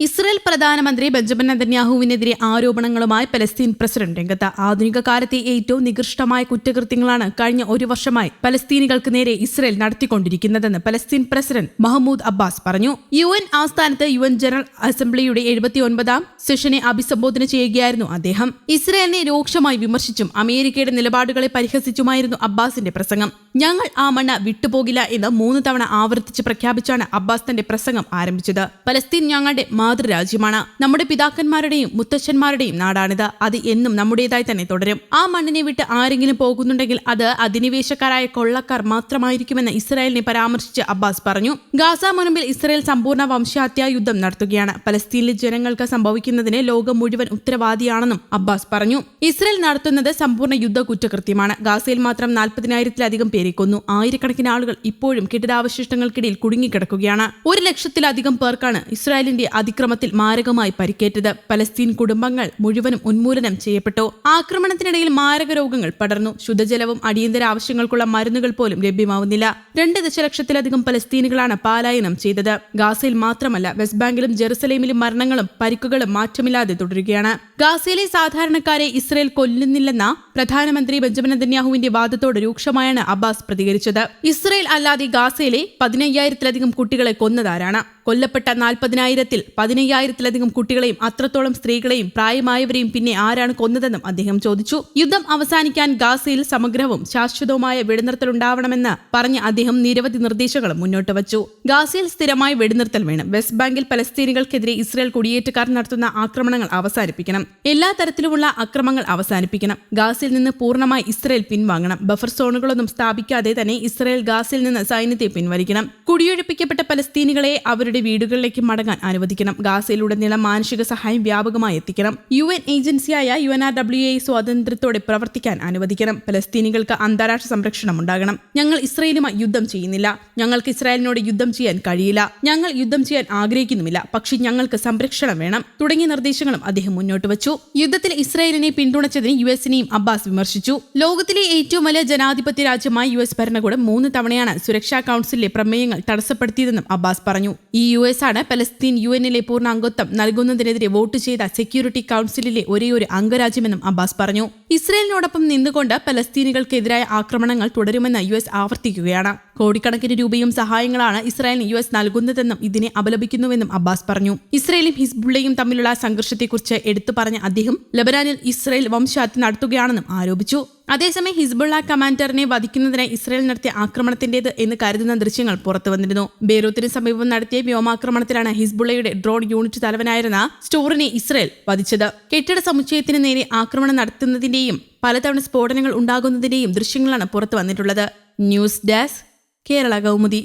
Israel പ്രധാനമന്ത്രി Benjamin നെതന്യാഹുവിനെതിരെ ആരോപണങ്ങളുമായി പലസ്തീൻ പ്രസിഡന്റ് രംഗത്ത് ആധുനിക കാലത്തെ ഏറ്റവും നികൃഷ്ടമായ കുറ്റകൃത്യങ്ങളാണ് കഴിഞ്ഞ ഒരു വർഷമായി പലസ്തീനികൾക്ക് നേരെ ഇസ്രയേൽ നടത്തിക്കൊണ്ടിരിക്കുന്നതെന്ന് പലസ്തീൻ പ്രസിഡന്റ് മഹമ്മൂദ് അബ്ബാസ് പറഞ്ഞു. യു എൻ ആസ്ഥാനത്ത് യു എൻ ജനറൽ അസംബ്ലിയുടെ എഴുപത്തിയൊൻപതാം സെഷനെ അഭിസംബോധന ചെയ്യുകയായിരുന്നു അദ്ദേഹം. ഇസ്രയേലിനെ രൂക്ഷമായി വിമർശിച്ചും അമേരിക്കയുടെ നിലപാടുകളെ പരിഹസിച്ചുമായിരുന്നു അബ്ബാസിന്റെ പ്രസംഗം. ഞങ്ങൾ ആ മണ്ണ് വിട്ടുപോകില്ല എന്ന് മൂന്ന് തവണ ആവർത്തിച്ച് പ്രഖ്യാപിച്ചാണ് അബ്ബാസ് തന്റെ പ്രസംഗം ആരംഭിച്ചത്. പലസ്തീൻ ഞങ്ങളുടെ മാതൃരാജ്യമാണ്. നമ്മുടെ പിതാക്കന്മാരുടെയും മുത്തച്ഛന്മാരുടെയും നാടാണിത്. അത് എന്നും നമ്മുടേതായി തന്നെ തുടരും. ആ മണ്ണിനെ വിട്ട് ആരെങ്കിലും പോകുന്നുണ്ടെങ്കിൽ അത് അധിനിവേശക്കാരായ കൊള്ളക്കാർ മാത്രമായിരിക്കുമെന്ന് ഇസ്രായേലിനെ പരാമർശിച്ച് അബ്ബാസ് പറഞ്ഞു. ഗാസ മുൻപിൽ ഇസ്രായേൽ സമ്പൂർണ വംശഹത്യാ യുദ്ധം നടത്തുകയാണ്. പലസ്തീനിലെ ജനങ്ങൾക്ക് സംഭവിക്കുന്നതിന് ലോകം മുഴുവൻ ഉത്തരവാദിയാണെന്നും അബ്ബാസ് പറഞ്ഞു. ഇസ്രായേൽ നടത്തുന്നത് സമ്പൂർണ യുദ്ധ കുറ്റകൃത്യമാണ്. ഗാസയിൽ മാത്രം നാൽപ്പതിനായിരത്തിലധികം പേരെ കൊന്നു ആയിരക്കണക്കിന് ആളുകൾ ഇപ്പോഴും കെട്ടിടാവശിഷ്ടങ്ങൾക്കിടയിൽ കുടുങ്ങിക്കിടക്കുകയാണ്. ഒരു ലക്ഷത്തിലധികം പേർക്കാണ് ഇസ്രായേലിന്റെ അതിക്രമത്തിൽ മാരകമായി പരിക്കേറ്റത്. പലസ്തീൻ കുടുംബങ്ങൾ മുഴുവനും ഉന്മൂലനം ചെയ്യപ്പെട്ടു. ആക്രമണത്തിനിടയിൽ മാരക രോഗങ്ങൾ പടർന്നു. ശുദ്ധജലവും അടിയന്തര ആവശ്യങ്ങൾക്കുള്ള മരുന്നുകൾ പോലും ലഭ്യമാവുന്നില്ല. രണ്ട് ദശലക്ഷത്തിലധികം പലസ്തീനുകളാണ് പാലായനം ചെയ്തത്. ഗാസയിൽ മാത്രമല്ല വെസ്റ്റ് ബാങ്കിലും ജെറുസലേമിലും മരണങ്ങളും പരിക്കുകളും മാറ്റമില്ലാതെ തുടരുകയാണ്. ഗാസയിലെ സാധാരണക്കാരെ ഇസ്രയേൽ കൊല്ലുന്നില്ലെന്ന പ്രധാനമന്ത്രി ബെഞ്ചമിൻ നെതന്യാഹുവിന്റെ വാദത്തോട് രൂക്ഷമായാണ് അബ്ബാസ് പ്രതികരിച്ചത്. ഇസ്രയേൽ അല്ലാതെ ഗാസയിലെ പതിനയ്യായിരത്തിലധികം കുട്ടികളെ കൊന്നതാരാണ്? കൊല്ലപ്പെട്ട നാൽപ്പതിനായിരത്തിൽ പതിനയ്യായിരത്തിലധികം കുട്ടികളെയും അത്രത്തോളം സ്ത്രീകളെയും പ്രായമായവരെയും പിന്നെ ആരാണ് കൊന്നതെന്നും അദ്ദേഹം ചോദിച്ചു. യുദ്ധം അവസാനിക്കാൻ ഗാസയിൽ സമഗ്രവും ശാശ്വതവുമായ വെടിനിർത്തലുണ്ടാവണമെന്ന് പറഞ്ഞ അദ്ദേഹം നിരവധി നിർദ്ദേശങ്ങളും മുന്നോട്ട് വച്ചു. ഗാസയിൽ സ്ഥിരമായി വെടിനിർത്തൽ വേണം. വെസ്റ്റ് ബാങ്കിൽ പലസ്തീനികൾക്കെതിരെ ഇസ്രായേൽ കുടിയേറ്റക്കാർ നടത്തുന്ന ആക്രമണങ്ങൾ അവസാനിപ്പിക്കണം. എല്ലാ തരത്തിലുമുള്ള അക്രമങ്ങൾ അവസാനിപ്പിക്കണം. ഗാസയിൽ നിന്ന് പൂർണമായി ഇസ്രായേൽ പിൻവാങ്ങണം. ബഫർ സോണുകളൊന്നും സ്ഥാപിക്കാതെ തന്നെ ഇസ്രായേൽ ഗാസയിൽ നിന്ന് സൈന്യത്തെ പിൻവലിക്കണം. കുടിയൊഴിപ്പിക്കപ്പെട്ട പലസ്തീനികളെ അവരുടെ വീടുകളിലേക്ക് മടങ്ങാൻ അനുവദിക്കണം. ഗാസയിലുടനീളം മാനുഷിക സഹായം വ്യാപകമായി എത്തിക്കണം. യു എൻ ഏജൻസിയായ U N R W A സ്വാതന്ത്ര്യത്തോടെ പ്രവർത്തിക്കാൻ അനുവദിക്കണം. പലസ്തീനികൾക്ക് അന്താരാഷ്ട്ര സംരക്ഷണം ഉണ്ടാകണം. ഞങ്ങൾ ഇസ്രയേലുമായി യുദ്ധം ചെയ്യുന്നില്ല. ഞങ്ങൾക്ക് ഇസ്രായേലിനോട് യുദ്ധം ചെയ്യാൻ കഴിയില്ല. ഞങ്ങൾ യുദ്ധം ചെയ്യാൻ ആഗ്രഹിക്കുന്നുമില്ല. പക്ഷേ ഞങ്ങൾക്ക് സംരക്ഷണം വേണം. തുടങ്ങിയ നിർദ്ദേശങ്ങളും അദ്ദേഹം മുന്നോട്ട് വച്ചു. യുദ്ധത്തിൽ ഇസ്രായേലിനെ പിന്തുണച്ചതിന് യു എസിനെയും അബ്ബാസ് വിമർശിച്ചു. ലോകത്തിലെ ഏറ്റവും വലിയ ജനാധിപത്യ രാജ്യമായ യു എസ് ഭരണകൂടം മൂന്ന് തവണയാണ് സുരക്ഷാ കൌൺസിലിലെ പ്രമേയങ്ങൾ തടസ്സപ്പെടുത്തിയതെന്നും അബ്ബാസ് പറഞ്ഞു. ഈ യു എസ് ആണ്. പലസ്തീൻ യു എന്നിലെ പൂർണ അംഗത്വം നൽകുന്നതിനെതിരെ വോട്ട് ചെയ്ത സെക്യൂരിറ്റി കൌൺസിലിലെ ഒരേയൊരു അംഗരാജ്യമെന്നും അബ്ബാസ് പറഞ്ഞു. ഇസ്രയേലിനോടൊപ്പം നിന്നുകൊണ്ട് പലസ്തീനികൾക്കെതിരായ ആക്രമണങ്ങൾ തുടരുമെന്ന് യു എസ് ആവർത്തിക്കുകയാണ്. കോടിക്കണക്കിന് രൂപയും സഹായങ്ങളാണ് ഇസ്രായേലിന് യു എസ് നൽകുന്നതെന്നും ഇതിനെ അപലപിക്കുന്നുവെന്നും അബ്ബാസ് പറഞ്ഞു. ഇസ്രയേലും ഹിസ്ബുള്ളയും തമ്മിലുള്ള സംഘർഷത്തെക്കുറിച്ച് എടുത്തു പറഞ്ഞ അദ്ദേഹം ലബനാനിൽ ഇസ്രയേൽ വംശഹത്യ നടത്തുകയാണെന്നും ആരോപിച്ചു. അതേസമയം ഹിസ്ബുള്ള കമാൻഡറിനെ വധിക്കുന്നതിന് ഇസ്രയേൽ നടത്തിയ ആക്രമണത്തിന്റേത് എന്ന് കരുതുന്ന ദൃശ്യങ്ങൾ പുറത്തു വന്നിരുന്നു. ബേരൂത്തിന് സമീപം നടത്തിയ വ്യോമാക്രമണത്തിലാണ് ഹിസ്ബുള്ളയുടെ ഡ്രോൺ യൂണിറ്റ് തലവനായിരുന്ന സ്റ്റോറിനെ ഇസ്രയേൽ വധിച്ചത്. കെട്ടിട സമുച്ചയത്തിന് നേരെ ആക്രമണം നടത്തുന്നതിന്റെയും പലതവണ സ്ഫോടനങ്ങൾ ഉണ്ടാകുന്നതിന്റെയും ദൃശ്യങ്ങളാണ് പുറത്തു വന്നിട്ടുള്ളത്. News desk Kerala Kaumudi.